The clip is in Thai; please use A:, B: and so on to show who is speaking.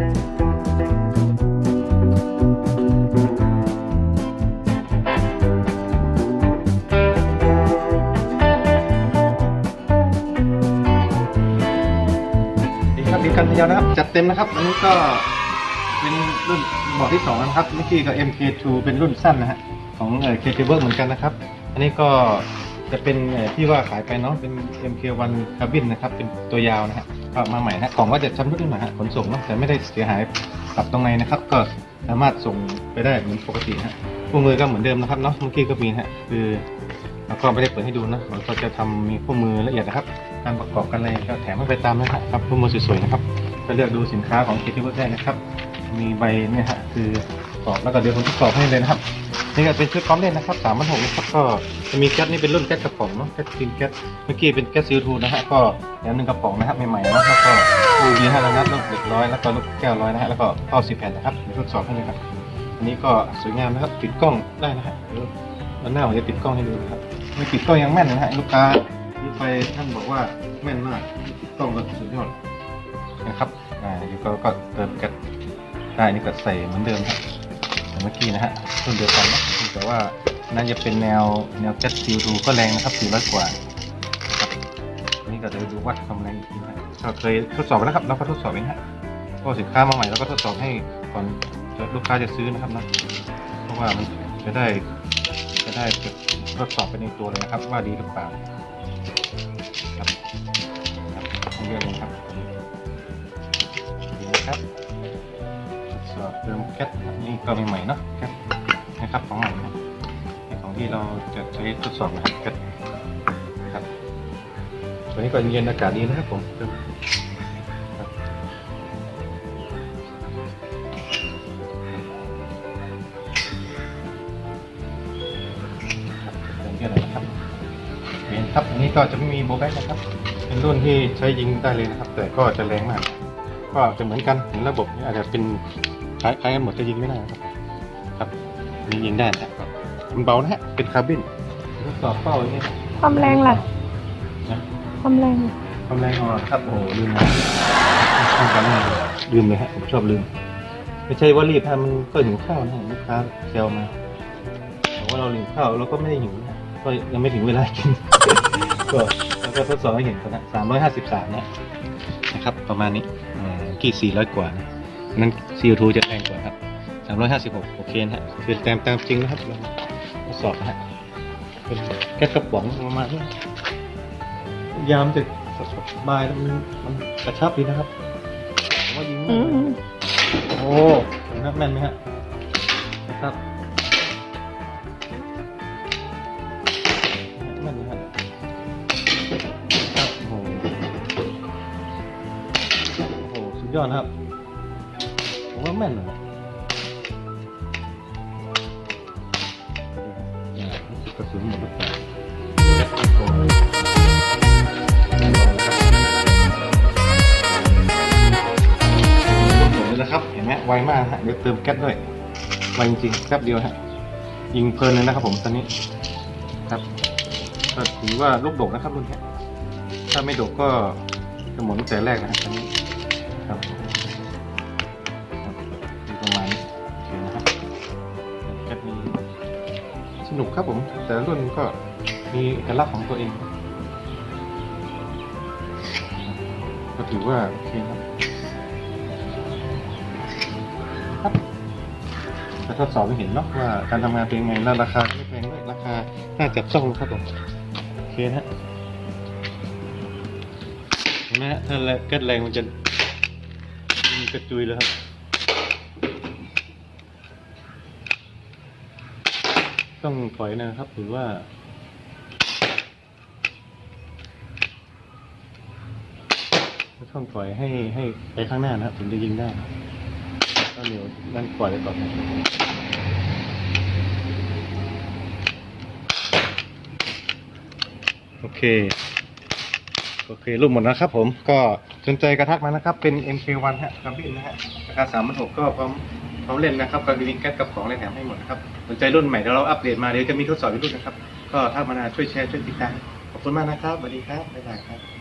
A: ดีครับดีกันยาวนะครับ จัดเต็มนะครับ อันนี้ก็เป็นรุ่นบอกที่สองนะครับเมื่อกี้ก็ MK2 เป็นรุ่นสั้นนะฮะของเอ่อ k c a b l e เหมือนกันนะครับ อันนี้ก็จะเป็นเอ่อที่ว่าขายไปเนาะเป็น MK1 Cabin นะครับ เป็นตัวยาวนะฮะ ก็มาใหม่นะกล่องก็จะชำรุดนิดหน่อยฮะขนส่งเนาะแต่ไม่ได้เสียหายปรับตรงในนะครับ ก็สามารถส่งไปได้เหมือนปกติฮะคู่มือก็เหมือนเดิมนะครับเนาะเมื่อกี้ก็มีฮะคือแล้วก็ไม่ได้เปิดให้ดูนะเราก็จะทำมีคู่มือละเอียดนะครับ การประกอบกันอะไรก็แถมให้ไปตามนะครับคู่มือสวยๆนะครับก็เลือกดูสินค้าของเคที่เวิร์ได้นะครับ มีใบเนี่ยฮะคือปรอบแล้วก็เดี๋ยวผมทดสอบให้เลยนะครับ นี่ก็เป็นชุดพร้อมเล่นนะครับสามพันหกนะครับก็จะมีแก๊สนี่เป็นรุ่นแก๊สกระป๋องเนาะแก๊สคลีนแก๊สเมื่อกี้เป็นแก๊สซีทูนะฮะก็แถมหนึ่งกระป๋องนะครับใหม่ๆนะแล้วก็ลูกดีห้านัดลูกเด็กร้อยแล้วก็ลูกแก้วร้อยนะฮะแล้วก็เป้าสิบแผ่นนะครับเดี๋ยวทดสอบให้เลยครับอันนี้ก็สวยงามนะครับติดกล้องได้นะฮะดี๋ยววันหน้าผมจะติดกล้องให้ดูนะครับไม่ติดกล้องยังแม่นนะฮะลูกค้าที่ไปท่านบอกว่าแม่นมากติดกล้องก็สุดยอดนะครับอ่าเดี๋ยวก็ก็เติมแก๊สได้นี่ก็ใส่เหมือนเดิมครับ เมื่อกี้นะฮะรุ่นเดียวกันนะแต่ว่าน่าจะเป็นแนวแนวแก๊สซีดูก็แรงนะครับ400กว่าครับอันนี้ก็เดี๋ยวดูวัดความแรงอีกทีนะฮะก็เคยทดสอบไปแล้วครับเราก็ทดสอบเองฮะก็สินค้ามาใหม่เราก็ทดสอบให้ก่อนลูกค้าจะซื้อนะครับนะเพราะว่ามันจะได้จะได้ทดสอบไปในตัวเลยนะครับ ว่าดีหรือเปล่าครับเรื่องนี้ครับดีนะครับ ดสอบเติมแก๊สนะครับนี่ก็ใหม่ๆเนาะแก๊สนะครับของใหม่นะของที่เราจะใช้ทดสอบนะครับครับตัวนี้ก็เย็นอากาศดีนะครับผมเติมครับครับเติมเยอะเลยนะครับเห็นครับอันนี้ก็จะไม่มีโบแบ็กนะครับ เป็นรุ่นที่ใช้ยิงได้เลยนะครับ แต่ก็จะแรงมาก ก็จะเหมือนกันเหมือนระบบนี้อาจจะเป็น คล้ายคล้ายกันหมดจะยิงไม่ได้นะครับ ครับอันนี่ยิงได้นะครับมันเบานะฮะเป็นคาร์บินทดสอบเป้าอย่างนี้
B: ความแรงล่ะ
A: นะ
B: ความแรงล่ะ
A: ความแรงอ่อนครับโอ้โหลืมนะต้องการลืมเลยฮะผมชอบลืม ไม่ใช่ว่ารีบทำมันก็หิวข้าวนะลูกค้าเซลมาบอกว่าเราหิวข้าวเราก็ไม่ได้หิวนะก็ยังไม่ถึงเวลากินก็แล้วก็ทดสอบให้เห็นกันนะสามร้อยห้าสิบสามนะนะครับ ประมาณนี้อ่ากี่สี่ร้อยกว่านะอั นนั้น CO2 จะแรงกว่าครับสามร้อยห้าสิบหกโอเคนะฮะคือตามตามจริงนะครับลองทดสอบนะฮะเป็นแก๊สกระป๋องประมาณนี้ยามจะสบายแล้วมันมันกระชับดีนะครับผมว่ายิง
B: อื
A: ไม่
B: ม
A: โอ้เห็นไหมแม่นไหมฮะนะครับแม่นไหมฮะครับโอ้โหโอ้โหสุดยอดนะครับ ผมว่าแม่นเลยกระสุนหมดหรือเปล่านะครับหมดเลยนะครับเห็นไหมไวมากฮะเดี๋ยวเติมแก๊สด้วยไวจริงๆแป๊บเดียวฮะยิงเพลินเลยนะครับผมตอนนี้ครับก็ถือว่าลูกดกนะครับรุ่นนี้ถ้าไม่ดกก็จะหมดตั้งแต่แรกนะฮะตอนนี้ครับ นุกครับผม แต่ละรุ่นก็มีเอกลักษณ์ของตัวเองก็ถือว่าโอเคครับครับจะทดสอบให้เห็นเนาะว่าการทำงานเป็นยังไงแล้วราคาไม่แพงด้วยราคาน่าจับต้องนะครับผมโอเคนะฮะเห็นไหมฮะถ้าแรงเกิดแรงมันจะมีกระจุยเลยครับ ต้องถอยนะครับหรือว่า ต้องปล่อยให้ให้ไปข้างหน้านะครับถึงจะยิงได้ก็เหนียวนั่นปล่อยไปก่อนโอเคโอเครูปหมดแล้วครับผมก็สนใจกระทักมานะครับ เป็น MK1 ฮะกับพี่นะฮะราคาสามพันหกก็พร้อม ร้อมเล่นนะครับก็มีแก๊สกับของเล่นแถมให้หมดนะครับสนใจรุ่นใหม่เดี๋ยวเราอัปเดตมาเดี๋ยวจะมีทดสอบอีกรุ่นนะครับ ก็ถ้ามานาช่วยแชร์ช่วยติดตามขอบคุณมากนะครับสวัสดีครับบ๊ายบายครับ